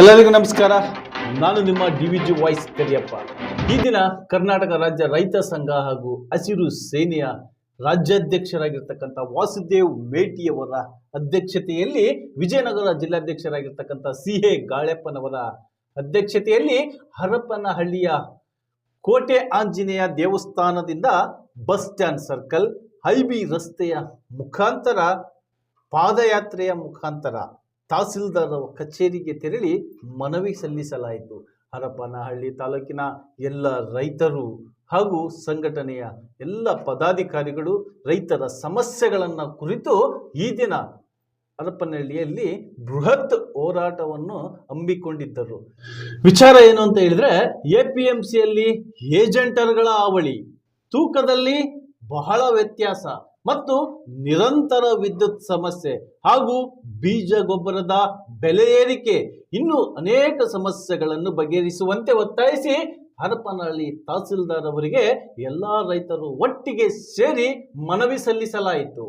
ಎಲ್ಲರಿಗೂ ನಮಸ್ಕಾರ. ನಾನು ನಿಮ್ಮ D V G voice Kariyappa. ಈ ದಿನ ಕರ್ನಾಟಕ ರಾಜ್ಯ ರೈತ ಸಂಘ ಹಾಗೂ ಹಸಿರು ಸೇನೆಯ ರಾಜ್ಯಾಧ್ಯಕ್ಷರಾಗಿರ್ತಕ್ಕಂಥ ವಾಸುದೇವ್ ಮೇಟಿಯವರ ಅಧ್ಯಕ್ಷತೆಯಲ್ಲಿ ವಿಜಯನಗರ ಜಿಲ್ಲಾಧ್ಯಕ್ಷರಾಗಿರ್ತಕ್ಕಂಥ ಸಿ ಎ ಗಾಳೆಪ್ಪನವರ ಅಧ್ಯಕ್ಷತೆಯಲ್ಲಿ ಹರಪನಹಳ್ಳಿಯ ಕೋಟೆ ಆಂಜನೇಯ ದೇವಸ್ಥಾನದಿಂದ ಬಸ್ ಸ್ಟ್ಯಾಂಡ್ ಸರ್ಕಲ್ ಹೈಬಿ ರಸ್ತೆಯ ಮುಖಾಂತರ ಪಾದಯಾತ್ರೆಯ ಮುಖಾಂತರ ತಹಸೀಲ್ದಾರ್ ಕಚೇರಿಗೆ ತೆರಳಿ ಮನವಿ ಸಲ್ಲಿಸಲಾಯಿತು. ಹರಪನಹಳ್ಳಿ ತಾಲೂಕಿನ ಎಲ್ಲ ರೈತರು ಹಾಗೂ ಸಂಘಟನೆಯ ಎಲ್ಲ ಪದಾಧಿಕಾರಿಗಳು ರೈತರ ಸಮಸ್ಯೆಗಳನ್ನು ಕುರಿತು ಈ ದಿನ ಹರಪನಹಳ್ಳಿಯಲ್ಲಿ ಬೃಹತ್ ಹೋರಾಟವನ್ನು ಹಮ್ಮಿಕೊಂಡಿದ್ದರು. ವಿಚಾರ ಏನು ಅಂತ ಹೇಳಿದ್ರೆ ಎ ಪಿ ಎಂ ಸಿಯಲ್ಲಿ ಏಜೆಂಟರ್ಗಳ ಹಾವಳಿ. ತೂಕದಲ್ಲಿ ಬಹಳ ವ್ಯತ್ಯಾಸ. ಮತ್ತು ನಿರಂತರ ವಿದ್ಯುತ್ ಸಮಸ್ಯೆ ಹಾಗೂ ಬೀಜ ಗೊಬ್ಬರದ ಬೆಲೆ ಏರಿಕೆ ಇನ್ನೂ ಅನೇಕ ಸಮಸ್ಯೆಗಳನ್ನು ಬಗೆಹರಿಸುವಂತೆ ಒತ್ತಾಯಿಸಿ ಹರಪನಹಳ್ಳಿ ತಹಸೀಲ್ದಾರ್ ಅವರಿಗೆ ಎಲ್ಲಾ ರೈತರು ಒಟ್ಟಿಗೆ ಸೇರಿ ಮನವಿ ಸಲ್ಲಿಸಲಾಯಿತು.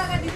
kakak di